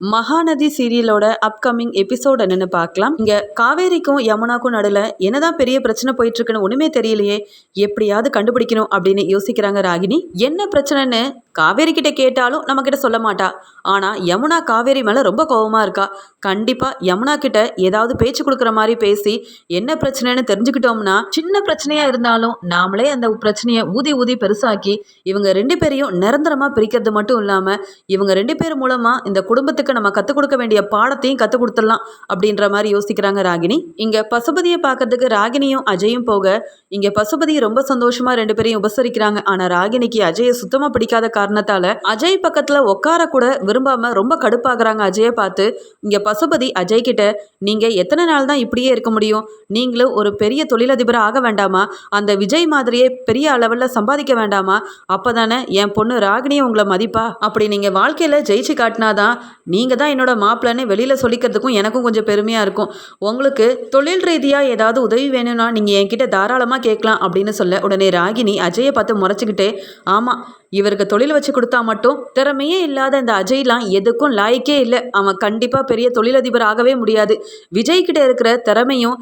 Mahanadi சீரியலோட upcoming episode என்னன்னு பார்க்கலாம். இங்க காவேரிக்கும் யமுனாக்கும் நடுல என்னதான் பெரிய பிரச்சனை போயிட்டு இருக்குன்னு ஒண்ணுமே தெரியலையே. எப்படியாவது கண்டுபிடிக்கணும் அப்படின்னு யோசிக்கிறாங்க ராகினி. என்ன பிரச்சனைன்னு காவேரி கிட்ட கேட்டாலும் நம்ம கிட்ட சொல்ல மாட்டா. ஆனா யமுனா காவேரி மேல ரொம்ப கோபமா இருக்கா. கண்டிப்பா யமுனா கிட்ட ஏதாவது பேச்சு கொடுக்குற மாதிரி பேசி என்ன பிரச்சனைன்னு தெரிஞ்சுக்கிட்டோம்னா சின்ன பிரச்சனையா இருந்தாலும் நாமளே அந்த பிரச்சனையை ஊதி ஊதி பெருசாக்கி இவங்க ரெண்டு பேரையும் நிரந்தரமா பிரிக்கிறது மட்டும் இல்லாம இவங்க ரெண்டு பேர் மூலமா இந்த குடும்பத்துக்கு நம்ம கற்றுக் கொடுக்க வேண்டிய பாடத்தையும் கற்றுக் கொடுத்துடலாம் அப்படின்ற மாதிரி யோசிக்கிறாங்க ராகினி. இங்க பசுபதியை பார்க்கறதுக்கு ராகினியும் அஜயும் போக இங்க பசுபதி ரொம்ப சந்தோஷமா ரெண்டு பேரையும் உபசரிக்கிறாங்க. ஆனா ராகினிக்கு அஜயை சுத்தமா பிடிக்காத காரணத்தால அஜய் பக்கத்துல உட்கார கூட விரும்பாம ரொம்ப கடுப்பாகிறாங்க அஜயை பார்த்து. இங்க பசுபதி அஜய் கிட்ட நீங்க எத்தனை நாள் தான் இப்படியே இருக்க முடியும்? நீங்களும் ஒரு பெரிய தொழிலதிபர் ஆக வேண்டாமா? அந்த விஜய் மாதிரியே பெரிய அளவில் சம்பாதிக்க வேண்டாமா? அப்பதானே என் பொண்ணு ராகினியும் உங்களை மதிப்பா? அப்படி நீங்க வாழ்க்கையில ஜெயிச்சு காட்டினாதான் நீ நீங்கள் தான் என்னோட மாப்பிள்ளன்னு வெளியில் சொல்லிக்கிறதுக்கும் எனக்கும் கொஞ்சம் பெருமையாக இருக்கும். உங்களுக்கு தொழில் ரீதியாக ஏதாவது உதவி வேணும்னா நீங்கள் என்கிட்ட தாராளமாக கேட்கலாம் அப்படின்னு சொல்ல உடனே ராகினி அஜயை பார்த்து முறைச்சிக்கிட்டே ஆமாம் இவருக்கு தொழில் வச்சு கொடுத்தா மட்டும் திறமையே இல்லாத இந்த அஜய்லாம் எதுக்கும் லாய்க்கே இல்லை. அவன் கண்டிப்பாக பெரிய தொழிலதிபர் ஆகவே முடியாது விஜய்கிட்ட இருக்கிற திறமையும்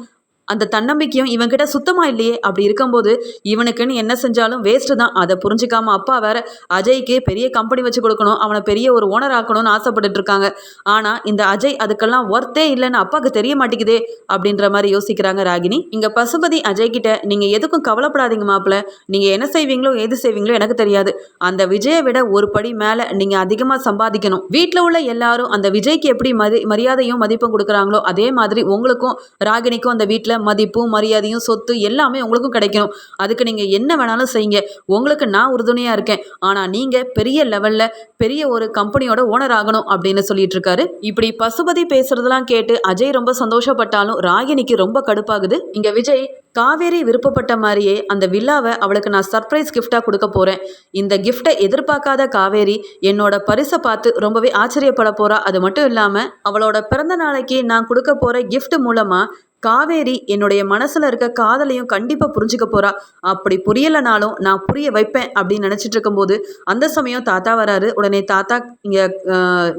அந்த தன்னம்பிக்கையும் இவன்கிட்ட சுத்தமாக இல்லையே. அப்படி இருக்கும்போது இவனுக்குன்னு என்ன செஞ்சாலும் வேஸ்ட்டு தான். அதை புரிஞ்சுக்காம அப்பா வேற அஜய்க்கு பெரிய கம்பெனி வச்சு கொடுக்கணும். அவனை பெரிய ஒரு ஓனர் ஆக்கணும்னு ஆசைப்பட்டுட்டு இருக்காங்க. ஆனால் இந்த அஜய் அதுக்கெல்லாம் ஒர்த்தே இல்லைன்னு அப்பாவுக்கு தெரிய மாட்டேங்குதே அப்படின்ற மாதிரி யோசிக்கிறாங்க ராகினி. இங்கே பசுபதி அஜய் கிட்ட நீங்கள் எதுக்கும் கவலைப்படாதீங்க மாப்பிள்ள. நீங்கள் என்ன செய்வீங்களோ எது செய்வீங்களோ எனக்கு தெரியாது. அந்த விஜயை விட ஒரு படி மேலே நீங்கள் அதிகமாக சம்பாதிக்கணும். வீட்டில் உள்ள எல்லாரும் அந்த விஜய்க்கு எப்படி மரி மரியாதையும் மதிப்பும் கொடுக்குறாங்களோ அதே மாதிரி உங்களுக்கும் ராகினிக்கும் அந்த வீட்டில் மதிப்பும் மரியாதையும் சொத்து எல்லாமே உங்களுக்கும் கிடைக்கணும். அதுக்கு நீங்கள் என்ன வேணாலும் செய்யுங்க. உங்களுக்கு நான் உறுதுணையாக இருக்கேன். ஆனால் நீங்கள் பெரிய லெவலில் பெரிய ஒரு கம்பெனியோட ஓனர் ஆகணும் அப்படின்னு சொல்லிட்டு இருக்காரு இப்படி பசுபதி பேசுறதெல்லாம் கேட்டு அஜய் ரொம்ப சந்தோஷப்பட்டாலும் ராகினிக்கு ரொம்ப கடுப்பாகுது. இங்கே விஜய் காவேரி விருப்பப்பட்ட மாதிரியே அந்த வில்லாவை அவளுக்கு நான் சர்ப்ரைஸ் கிஃப்டாக கொடுக்க போகிறேன் இந்த கிஃப்டை எதிர்பார்க்காத காவேரி என்னோட பரிசை பார்த்து ரொம்பவே ஆச்சரியப்பட போகிறா அது மட்டும் இல்லாமல் அவளோட பிறந்த நாளைக்கு நான் கொடுக்க போகிற கிஃப்ட் மூலமாக காவேரி என்னுடைய மனசில் இருக்க காதலையும் கண்டிப்பாக புரிஞ்சுக்க போகிறா அப்படி புரியலைனாலும் நான் புரிய வைப்பேன் அப்படின்னு நினச்சிட்டு இருக்கும்போது அந்த சமயம் தாத்தா வராரு. உடனே தாத்தா இங்கே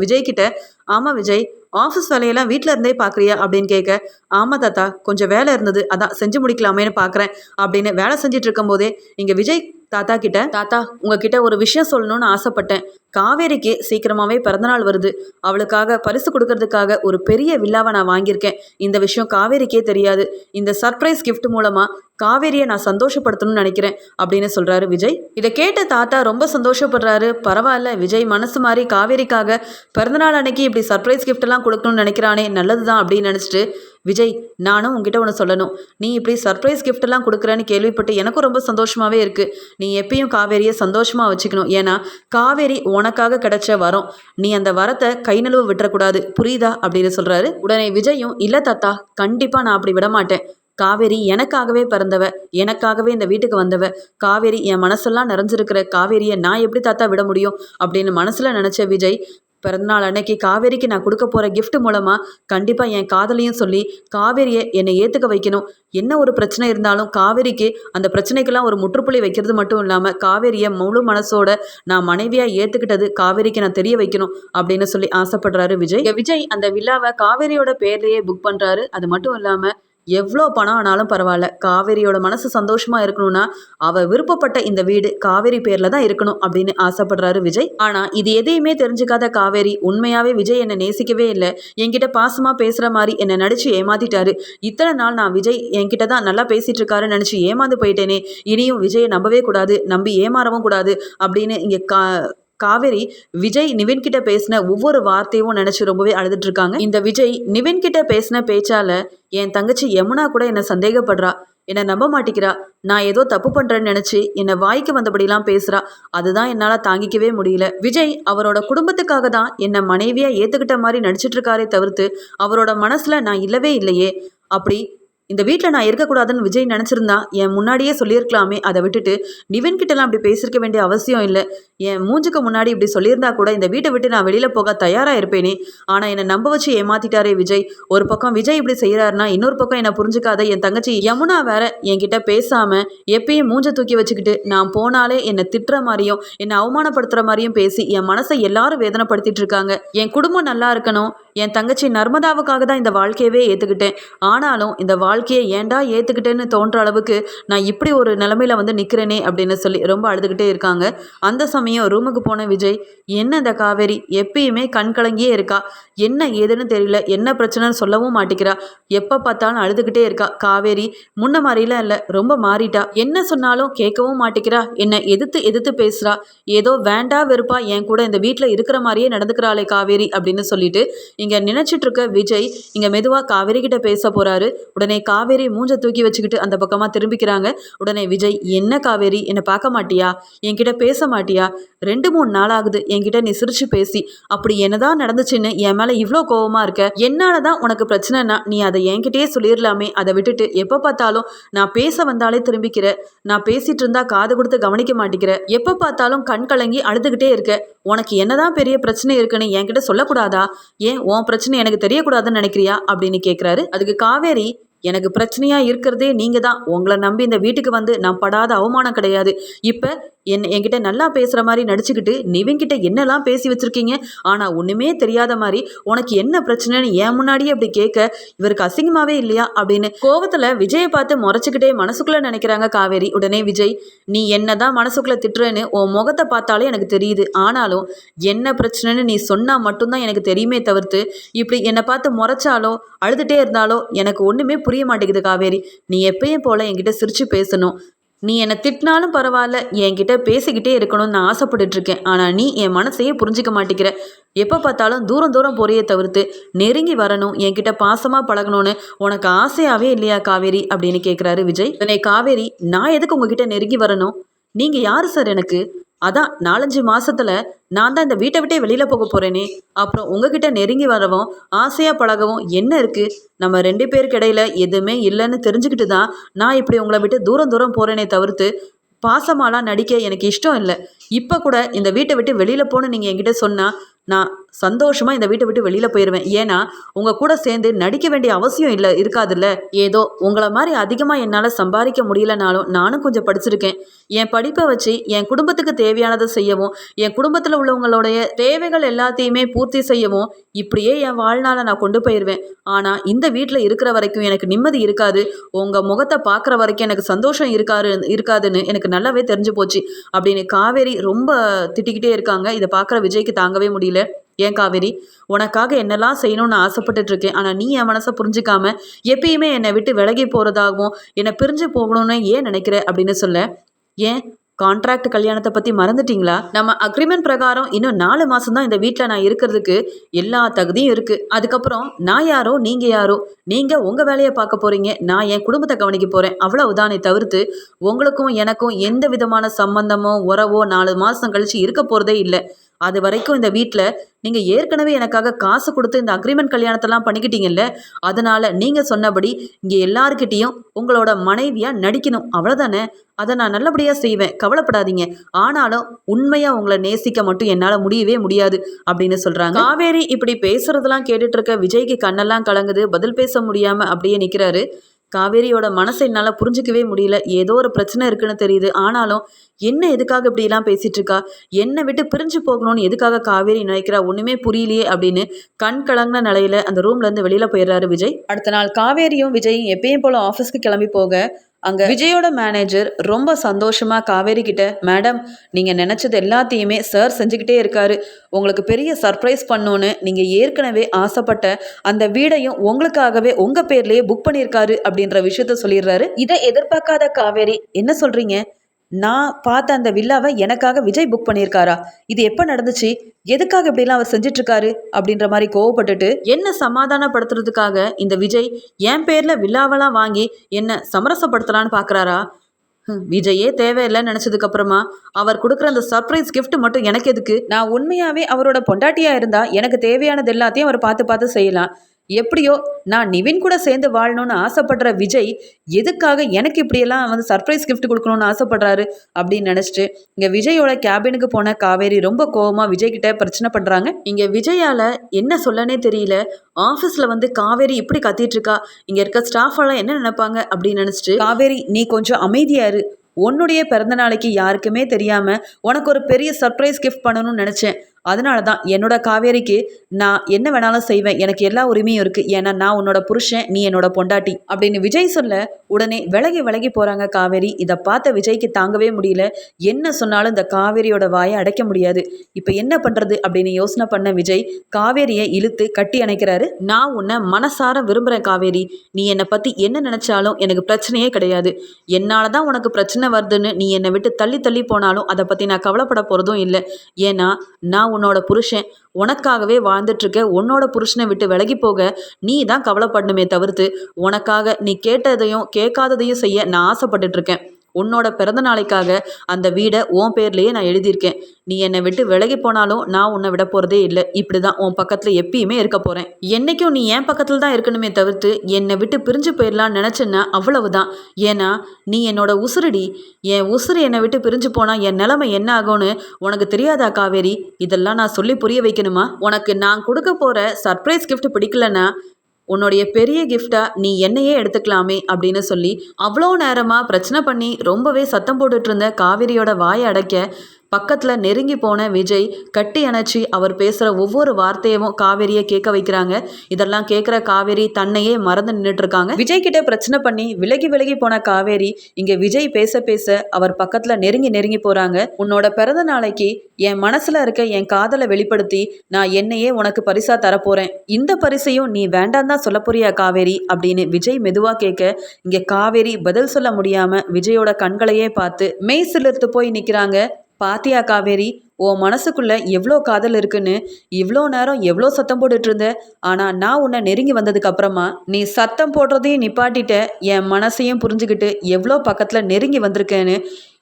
விஜய் கிட்ட ஆமாம் விஜய் ஆஃபீஸ் வேலையெல்லாம் வீட்டில் இருந்தே பார்க்குறியா அப்படின்னு கேட்க ஆமாம் தாத்தா கொஞ்சம் வேலை இருந்தது. அதான் செஞ்சு முடிக்கலாமேன்னு பார்க்குறேன் அப்படின்னு வேலை செஞ்சுட்டு இருக்கும்போதே இங்கே விஜய் தாத்தா கிட்ட தாத்தா உங்ககிட்ட ஒரு விஷயம் சொல்லணும்னு ஆசைப்பட்டேன். காவேரிக்கு சீக்கிரமாகவே பிறந்தநாள் வருது. அவளுக்காக பரிசு கொடுக்கறதுக்காக ஒரு பெரிய வில்லாவை நான் வாங்கியிருக்கேன். இந்த விஷயம் காவேரிக்கே தெரியாது. இந்த சர்ப்ரைஸ் கிஃப்ட் மூலமாக காவேரியை நான் சந்தோஷப்படுத்தணும்னு நினைக்கிறேன் அப்படின்னு சொல்கிறாரு விஜய். இதை கேட்ட தாத்தா ரொம்ப சந்தோஷப்படுறாரு. பரவாயில்ல விஜய் மனசு மாதிரி காவேரிக்காக பிறந்தநாள் அன்னைக்கு இப்படி சர்ப்ரைஸ் கிஃப்டெல்லாம் கொடுக்கணும்னு நினைக்கிறானே நல்லது தான் அப்படின்னு நினச்சிட்டு விஜய் நானும் உங்ககிட்ட ஒன்று சொல்லணும். நீ இப்படி சர்ப்ரைஸ் கிஃப்ட்டெல்லாம் கொடுக்குறேன்னு கேள்விப்பட்டு எனக்கும் ரொம்ப சந்தோஷமாகவே இருக்குது நீ எப்பயும் காவேரியை சந்தோஷமாக வச்சுக்கணும். ஏன்னா காவேரி உனக்காக கிடைச்ச வரம். நீ அந்த வரத்தை கை நழுவு விட்டுறக்கூடாது. புரியுதா? அப்படின்னு சொல்கிறாரு உடனே விஜயும் இல்லை தாத்தா கண்டிப்பாக நான் அப்படி விட மாட்டேன் காவேரி எனக்காகவே பிறந்தவ எனக்காகவே இந்த வீட்டுக்கு வந்தவ. காவேரி என் மனசெல்லாம் நிறைஞ்சிருக்கிற காவேரியை நான் எப்படி தாத்தா விட முடியும்? அப்படின்னு மனசில் நினச்ச விஜய் பிறந்தநாள் அன்னைக்கு காவேரிக்கு நான் கொடுக்க போகிற கிஃப்ட் மூலமாக கண்டிப்பாக என் காதலையும் சொல்லி காவேரியை என்னை ஏற்றுக்க வைக்கணும். என்ன ஒரு பிரச்சனை இருந்தாலும் காவேரிக்கு அந்த பிரச்சனைக்கெல்லாம் ஒரு முற்றுப்புள்ளி வைக்கிறது மட்டும் இல்லாமல் காவேரியை முழு மனசோட நான் மனைவியாக ஏற்றுக்கிட்டது காவேரிக்கு நான் தெரிய வைக்கணும் அப்படின்னு சொல்லி ஆசைப்படுறாரு விஜய். விஜய் அந்த விழாவை காவேரியோட பேர்லேயே புக் பண்ணுறாரு அது மட்டும் இல்லாமல் எவ்வளோ பணம் ஆனாலும் பரவாயில்ல. காவேரியோட மனசு சந்தோஷமா இருக்கணும்னா அவ விருப்பப்பட்ட இந்த வீடு காவேரி பேர்ல தான் இருக்கணும் அப்படின்னு ஆசைப்படுறாரு விஜய். ஆனா இது எதையுமே தெரிஞ்சுக்காத காவேரி உண்மையாவே விஜய் என்னை நேசிக்கவே இல்லை. என்கிட்ட பாசமா பேசுற மாதிரி என்னை நடிச்சு ஏமாத்திட்டாரு. இத்தனை நாள் நான் விஜய் என்கிட்ட தான் நல்லா பேசிட்டு இருக்காருன்னு நினைச்சு ஏமாந்து போயிட்டேனே. இனியும் விஜயை நம்பவே கூடாது நம்பி ஏமாறவும் கூடாது அப்படின்னு இங்க கா காவேரி விஜய் நிவின் கிட்ட பேசின ஒவ்வொரு வார்த்தையும் நினைச்சு ரொம்பவே அழுதுட்டு இருக்காங்க இந்த விஜய் நிவின் கிட்ட பேசின பேச்சால என் தங்கச்சி யமுனா கூட என்னை சந்தேகப்படுறா. என்னை நம்ப மாட்டேங்கிறா நான் ஏதோ தப்பு பண்றேன்னு நினைச்சு என்னை வாய்க்கு வந்தபடிலாம் பேசுறா. அதுதான் என்னால தாங்கிக்கவே முடியல. விஜய் அவரோட குடும்பத்துக்காக தான் என்னை மனைவியா ஏத்துக்கிட்ட மாதிரி நடிச்சிட்டு இருக்காரே தவிர்த்து அவரோட மனசுல நான் இல்லவே இல்லையே. அப்படி இந்த வீட்டில் நான் இருக்கக்கூடாதுன்னு விஜய் நினச்சிருந்தா என் முன்னாடியே சொல்லியிருக்கலாமே. அதை விட்டுட்டு நிவின் கிட்டலாம் அப்படி பேசியிருக்க வேண்டிய அவசியம் இல்லை. என் மூஞ்சுக்கு முன்னாடி இப்படி சொல்லியிருந்தா கூட இந்த வீட்டை விட்டு நான் வெளியில் போக தயாராக இருப்பேனே. ஆனால் என்னை நம்ப வச்சு ஏமாத்திட்டாரே விஜய். ஒரு பக்கம் விஜய் இப்படி செய்கிறாருன்னா இன்னொரு பக்கம் என்னை புரிஞ்சுக்காத என் தங்கச்சி யமுனா வேற என்கிட்ட பேசாமல் எப்பயும் மூஞ்சை தூக்கி வச்சுக்கிட்டு நான் போனாலே என்னை திட்டுற மாதிரியும் என்னை அவமானப்படுத்துகிற மாதிரியும் பேசி என் மனசை எல்லாரும் வேதனைப்படுத்திட்டு இருக்காங்க. என் குடும்பம் நல்லா இருக்கணும். என் தங்கச்சி நர்மதாவுக்காக தான் இந்த வாழ்க்கையவே ஏற்றுக்கிட்டேன் ஆனாலும் இந்த வாழ்க்கையை ஏன்டா ஏற்றுக்கிட்டேன்னு தோன்ற அளவுக்கு நான் இப்படி ஒரு நிலமையில வந்து நிற்கிறேனே அப்படின்னு சொல்லி ரொம்ப அழுதுகிட்டே இருக்காங்க. அந்த சமயம் ரூமுக்கு போன விஜய் என்ன இந்த காவேரி? எப்பயுமே கண் கலங்கியே இருக்கா? என்ன ஏதுன்னு தெரியல என்ன பிரச்சனைன்னு சொல்லவும் மாட்டேங்கிறா எப்போ பார்த்தாலும் அழுதுகிட்டே இருக்கா? காவேரி முன்ன மாதிரிலாம் இல்லை ரொம்ப மாறிட்டா. என்ன சொன்னாலும் கேட்கவும் மாட்டேங்கிறா என்னை எதிர்த்து எதிர்த்து பேசுகிறா ஏதோ வேண்டா வெறுப்பா என் கூட இந்த வீட்டில் இருக்கிற மாதிரியே நடந்துக்கிறாளே காவேரி அப்படின்னு சொல்லிட்டு இங்கே நீங்கள் நினச்சிட்ருக்க விஜய் இங்கே மெதுவாக காவேரி கிட்ட பேச போகிறாரு உடனே காவேரி மூஞ்ச தூக்கி வச்சுக்கிட்டு அந்த பக்கமாக திரும்பிக்கிறாங்க. உடனே விஜய் என்ன காவேரி? என்னை பார்க்க மாட்டியா? என்கிட்ட பேச மாட்டியா? ரெண்டு மூணு நாள் ஆகுது. என்கிட்ட நீ சிரிச்சு பேசி. அப்படி என்னதான் நடந்துச்சுன்னு என் மேலே இவ்வளோ கோவமாக இருக்க? என்னால் தான் உனக்கு பிரச்சனைனா நீ அதை என்கிட்டயே சொல்லிடலாமே அதை விட்டுட்டு எப்போ பார்த்தாலும் நான் பேச வந்தாலே திரும்பிக்கிற. நான் பேசிட்டு இருந்தா காது கொடுத்து கவனிக்க மாட்டேங்கிற எப்போ பார்த்தாலும் கண் கலங்கி அழுதுகிட்டே இருக்க. உனக்கு என்னதான் பெரிய பிரச்சனை இருக்குன்னு என்கிட்ட சொல்லக்கூடாதா? ஏன் உன் பிரச்சனை எனக்கு தெரியக்கூடாதுன்னு நினைக்கிறியா? அப்படின்னு கேட்குறாரு அதுக்கு காவேரி எனக்கு பிரச்சனையாக இருக்கிறதே நீங்கள் தான் உங்களை நம்பி இந்த வீட்டுக்கு வந்து நான் படாத அவமானம் கிடையாது. இப்போ என் என்கிட்ட நல்லா பேசுகிற மாதிரி நடிச்சுக்கிட்டு நிவின்கிட்ட என்னெல்லாம் பேசி வச்சுருக்கீங்க? ஆனால் ஒன்றுமே தெரியாத மாதிரி உனக்கு என்ன பிரச்சனைன்னு ஏன் முன்னாடியே அப்படி கேட்க இவருக்கு அசிங்கமாகவே இல்லையா அப்படின்னு கோவத்தில் விஜயை பார்த்து முறைச்சிக்கிட்டே மனசுக்குள்ளே நினைக்கிறாங்க காவேரி. உடனே விஜய் நீ என்ன தான் மனசுக்குள்ளே திட்டுறேன்னு உன் முகத்தை பார்த்தாலே எனக்கு தெரியுது. ஆனாலும் என்ன பிரச்சனைன்னு நீ சொன்னால் மட்டும்தான் எனக்கு தெரியுமே தவிர்த்து இப்படி என்னை பார்த்து முறைச்சாலோ அழுதுகிட்டே இருந்தாலோ எனக்கு ஒன்றுமே புரிய மாட்டேங்குது காவேரி. நீ எப்பயும் போல் என்கிட்ட சிரித்து பேசணும். நீ என்னை திட்டினாலும் பரவாயில்ல என்கிட்ட பேசிக்கிட்டே இருக்கணும்னு நான் ஆசைப்பட்டுட்டு இருக்கேன் ஆனால் நீ என் மனசையே புரிஞ்சிக்க மாட்டேங்கிற எப்போ பார்த்தாலும் தூரம் தூரம் போறியே தவிர்த்து நெருங்கி வரணும் என்கிட்ட பாசமாக பழகணும்னு உனக்கு ஆசையாகவே இல்லையா காவேரி? அப்படின்னு கேட்குறாரு விஜய். உடனே காவேரி நான் எதுக்கு உங்ககிட்ட நெருங்கி வரணும்? நீங்கள் யார் சார் எனக்கு? அதான் நாலஞ்சு மாசத்துல நான் தான் இந்த வீட்டை விட்டே வெளியில போக போறேனே. அப்புறம் உங்ககிட்ட நெருங்கி வரவும் ஆசையா பழகவும் என்ன இருக்கு? நம்ம ரெண்டு பேருக்கு இடையில எதுவுமே இல்லைன்னு தெரிஞ்சுக்கிட்டு தான் நான் இப்படி உங்களை விட்டு தூரம் தூரம் போறேனே தவிர்த்து பாசமாலாம் நடிக்க எனக்கு இஷ்டம் இல்லை. இப்போ கூட இந்த வீட்டை விட்டு வெளியில் போகணும் நீங்கள் என்கிட்ட சொன்னால் நான் சந்தோஷமாக இந்த வீட்டை விட்டு வெளியில் போயிடுவேன் ஏன்னா உங்கள் கூட சேர்ந்து நடிக்க வேண்டிய அவசியம் இல்லை இருக்காதுல்ல. ஏதோ உங்களை மாதிரி அதிகமாக என்னால் சம்பாதிக்க முடியலனாலும் நானும் கொஞ்சம் படிச்சிருக்கேன். என் படிப்பை வச்சு என் குடும்பத்துக்கு தேவையானதை செய்யவும் என் குடும்பத்தில் உள்ளவங்களுடைய தேவைகள் எல்லாத்தையுமே பூர்த்தி செய்யவும் இப்படியே என் வாழ்நாளை நான் கொண்டு போயிடுவேன் ஆனால் இந்த வீட்டில் இருக்கிற வரைக்கும் எனக்கு நிம்மதி இருக்காது. உங்கள் முகத்தை பார்க்குற வரைக்கும் எனக்கு சந்தோஷம் இருக்காரு இருக்காதுன்னு எனக்கு நல்லாவே தெரிஞ்சு போச்சு. அப்படின்னு காவேரி ரொம்ப திட்டிக்கிட்டே இருக்காங்க. இதை பார்க்குற விஜய்க்கு தாங்கவே முடியல. ஏன் காவேரி? உனக்காக என்னெல்லாம் செய்யணும்னு ஆசைப்பட்டுட்டு இருக்கேன் ஆனால் நீ என் மனசை புரிஞ்சுக்காம எப்பயுமே என்னை விட்டு விலகி போகிறதாகவும் என்னை பிரிஞ்சு போகணும்னு ஏன் நினைக்கிற அப்படின்னு சொல்ல. ஏன்? கான்ட்ராக்ட் கல்யாணத்தை பற்றி மறந்துட்டீங்களா? நம்ம அக்ரிமெண்ட் பிரகாரம் இன்னும் நாலு மாதம் தான் இந்த வீட்டில் நான் இருக்கிறதுக்கு எல்லா தகுதியும் இருக்குது அதுக்கப்புறம் நான் யாரோ நீங்கள் யாரோ? நீங்கள் உங்கள் வேலையை பார்க்க போகிறீங்க நான் என் குடும்பத்தை கவனிக்க போகிறேன் அவ்வளவுதானே. தவிர்த்து உங்களுக்கும் எனக்கும் எந்த விதமான சம்பந்தமோ உறவோ நாலு மாதம் கழித்து இருக்க போகிறதே இல்லை. அது வரைக்கும் இந்த வீட்டில் நீங்கள் ஏற்கனவே எனக்காக காசு கொடுத்து இந்த அக்ரிமெண்ட் கல்யாணத்தெல்லாம் பண்ணிக்கிட்டீங்கல்ல? அதனால் நீங்கள் சொன்னபடி இங்கே எல்லாருக்கிட்டேயும் உங்களோட மனைவியாக நடிக்கணும். அவ்வளோதானே அதை நான் நல்லபடியாக செய்வேன். கவலைப்படாதீங்க. ஆனாலும் உண்மையாக உங்களை நேசிக்க மட்டும் என்னால் முடியவே முடியாது அப்படின்னு சொல்கிறாங்க காவேரி இப்படி பேசுகிறதெல்லாம் கேட்டுட்டு இருக்க விஜய்க்கு கண்ணெல்லாம் கலங்குது. பதில் பேச முடியாமல் அப்படியே நிற்கிறாரு காவேரியோட மனசை என்னால் புரிஞ்சிக்கவே முடியல. ஏதோ ஒரு பிரச்சனை இருக்குன்னு தெரியுது. ஆனாலும் என்ன எதுக்காக இப்படிலாம் பேசிகிட்டு இருக்கா? என்னை விட்டு பிரிஞ்சு போகணும்னு எதுக்காக காவேரி நினைக்கிறா? ஒன்றுமே புரியலையே அப்படின்னு கண் கலங்கின நிலையில் அந்த ரூம்லேருந்து வெளியில் போயிடுறாரு விஜய். அடுத்த நாள் காவேரியும் விஜயும் எப்பயும் போல் ஆஃபீஸ்க்கு கிளம்பி போக அங்கே விஜயோட மேனேஜர் ரொம்ப சந்தோஷமாக காவேரி கிட்ட மேடம் நீங்கள் நினச்சது எல்லாத்தையுமே சார் செஞ்சுக்கிட்டே இருக்காரு. உங்களுக்கு பெரிய சர்ப்ரைஸ் பண்ணோன்னு நீங்கள் ஏற்கனவே ஆசைப்பட்ட அந்த வீடையும் உங்களுக்காகவே உங்கள் பேர்லேயே புக் பண்ணியிருக்காரு அப்படின்ற விஷயத்த சொல்லிடுறாரு. இதை எதிர்பார்க்காத காவேரி என்ன சொல்கிறீங்க நான் பார்த்த அந்த வில்லாவை எனக்காக விஜய் புக் பண்ணியிருக்காரா? இது எப்போ நடந்துச்சு? எதுக்காக இப்படிலாம் அவர் செஞ்சிட்ருக்காரு? அப்படின்ற மாதிரி கோவப்பட்டுட்டு என்ன சமாதானப்படுத்துறதுக்காக இந்த விஜய் என் பேரில் வில்லாவெல்லாம் வாங்கி என்ன சமரசப்படுத்தலான்னு பார்க்குறாரா? விஜயே தேவையில்லைன்னு நினச்சதுக்கு அப்புறமா அவர் கொடுக்குற அந்த சர்ப்ரைஸ் கிஃப்ட் மட்டும் எனக்கு எதுக்கு? நான் உண்மையாகவே அவரோட பொண்டாட்டியாக இருந்தால் எனக்கு தேவையானது எல்லாத்தையும் அவர் பார்த்து பார்த்து செய்யலாம். எப்படியோ நான் நிவின் கூட சேர்ந்து வாழணும்னு ஆசைப்படுற விஜய் எதுக்காக எனக்கு இப்படியெல்லாம் வந்து சர்ப்ரைஸ் கிஃப்ட் கொடுக்கணும்னு ஆசைப்படுறாரு அப்படின்னு நினச்சிட்டு இங்கே விஜயோட கேபினுக்கு போன காவேரி ரொம்ப கோவமாக விஜய்கிட்ட பிரச்சனை பண்ணுறாங்க இங்கே விஜயால் என்ன சொல்லனே தெரியல. ஆஃபீஸில் வந்து காவேரி இப்படி கத்திட்டு இருக்கா? இங்கே இருக்க ஸ்டாஃபெல்லாம் என்ன நினைப்பாங்க அப்படின்னு நினச்சிட்டு காவேரி நீ கொஞ்சம் அமைதியாரு உன்னுடைய பிறந்த நாளைக்கு யாருக்குமே தெரியாமல் உனக்கு ஒரு பெரிய சர்ப்ரைஸ் கிஃப்ட் பண்ணணும்னு நினச்சேன். அதனால தான் என்னோட காவேரிக்கு நான் என்ன வேணாலும் செய்வேன். எனக்கு எல்லா உரிமையும் இருக்குது ஏன்னா நான் உன்னோட புருஷன் நீ என்னோட பொண்டாட்டி அப்படின்னு விஜய் சொல்ல உடனே விலகி விலகி போகிறாங்க காவேரி. இதை பார்த்த விஜய்க்கு தாங்கவே முடியல. என்ன சொன்னாலும் இந்த காவேரியோட வாயை அடைக்க முடியாது. இப்போ என்ன பண்ணுறது அப்படின்னு யோசனை பண்ண விஜய் காவேரியை இழுத்து கட்டி அணைக்கிறாரு. நான் உன்னை மனசார விரும்புகிறேன் காவேரி. நீ என்னை பற்றி என்ன நினச்சாலும் எனக்கு பிரச்சனையே கிடையாது. என்னால் தான் உனக்கு பிரச்சனை வருதுன்னு நீ என்னை விட்டு தள்ளி தள்ளி போனாலும் அதை பற்றி நான் கவலைப்பட போகிறதும் இல்லை. ஏன்னா நான் உன்னோட புருஷன். உனக்காகவே வாழ்ந்துட்டுருக்க உன்னோட புருஷனை விட்டு விலகி போக நீ தான் கவலைப்படணுமே தவிர்த்து உனக்காக நீ கேட்டதையும் கேட்காததையும் செய்ய நான் ஆசைப்பட்டுட்டு இருக்கேன் உன்னோட பிறந்த நாளைக்காக அந்த வீடை உன் பேர்லேயே நான் எழுதியிருக்கேன். நீ என்னை விட்டு விலகி போனாலும் நான் உன்னை விட போகிறதே இல்லை. இப்படி தான் உன் பக்கத்தில் எப்பயுமே இருக்க போகிறேன் என்னைக்கும் நீ என் பக்கத்தில் தான் இருக்கணுமே தவிர்த்து என்னை விட்டு பிரிஞ்சு போயிடலான்னு நினச்சேன்னா அவ்வளவுதான். ஏன்னா நீ என்னோட உசுருடி. என் உசுறு என்னை விட்டு பிரிஞ்சு போனால் என் நிலைமை என்ன ஆகும்னு உனக்கு தெரியாதா காவேரி? இதெல்லாம் நான் சொல்லி புரிய வைக்கணுமா? உனக்கு நான் கொடுக்க போகிற சர்ப்ரைஸ் கிஃப்ட் பிடிக்கலன்னா உன்னுடைய பெரிய கிஃப்டா நீ என்னையே எடுத்துக்கலாமே அப்படின்னு சொல்லி அவ்வளோ நேரமாக பிரச்சனை பண்ணி ரொம்பவே சத்தம் போட்டுட்டு இருந்த காவிரியோட வாயை அடைக்க பக்கத்தில் நெருங்கி போன விஜய் கட்டி அணைச்சி அவர் பேசுகிற ஒவ்வொரு வார்த்தையவும் காவேரியை கேட்க வைக்கிறாங்க. இதெல்லாம் கேட்குற காவேரி தன்னையே மறந்து நின்றுட்டு இருக்காங்க விஜய் கிட்ட பிரச்சனை பண்ணி விலகி விலகி போன காவேரி இங்கே விஜய் பேச பேச அவர் பக்கத்தில் நெருங்கி நெருங்கி போகிறாங்க உன்னோட பிறந்த நாளைக்கு என் மனசில் இருக்க என் காதலை வெளிப்படுத்தி நான் என்னையே உனக்கு பரிசா தரப்போகிறேன் இந்த பரிசையும் நீ வேண்டாம் தான் சொல்ல போறியா காவேரி? அப்படின்னு விஜய் மெதுவாக கேட்க இங்கே காவேரி பதில் சொல்ல முடியாமல் விஜயோட கண்களையே பார்த்து மெய் சிலிர்த்து போய் நிற்கிறாங்க பாத்தியா காவேரி உன் மனசுக்குள்ள எவ்வளோ காதல் இருக்குன்னு இவ்வளோ நேரம் எவ்வளோ சத்தம் போட்டுட்டு இருந்த ஆனால் நான் உன்னை நெருங்கி வந்ததுக்கு அப்புறமா நீ சத்தம் போடுறதையும் நிப்பாட்டிட்ட என் மனசையும் புரிஞ்சுக்கிட்டு எவ்வளோ பக்கத்தில் நெருங்கி வந்திருக்கேன்னு.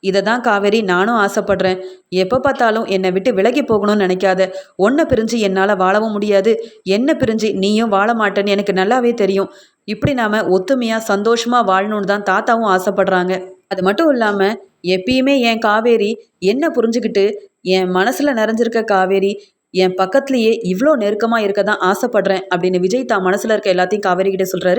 இதை தான் காவேரி நானும் ஆசைப்படுறேன். எப்போ பார்த்தாலும் என்னை விட்டு விலகி போகணும்னு நினைக்காத. ஒன்றை பிரிஞ்சு என்னால் வாழவும் முடியாது. என்ன பிரிஞ்சு நீயும் வாழ மாட்டேன்னு எனக்கு நல்லாவே தெரியும். இப்படி நாம் ஒத்துமையாக சந்தோஷமாக வாழணும்னு தான் தாத்தாவும் ஆசைப்படுறாங்க. அது மட்டும் இல்லாமல் எப்பயுமே என் காவேரி என்ன புரிஞ்சுக்கிட்டு என் மனசில் நிறைஞ்சிருக்க காவேரி என் பக்கத்துலேயே இவ்வளோ நெருக்கமாக இருக்க தான் ஆசைப்படுறேன் அப்படின்னு விஜய் தான் மனசில் இருக்க எல்லாத்தையும் காவேரி கிட்ட சொல்கிறாரு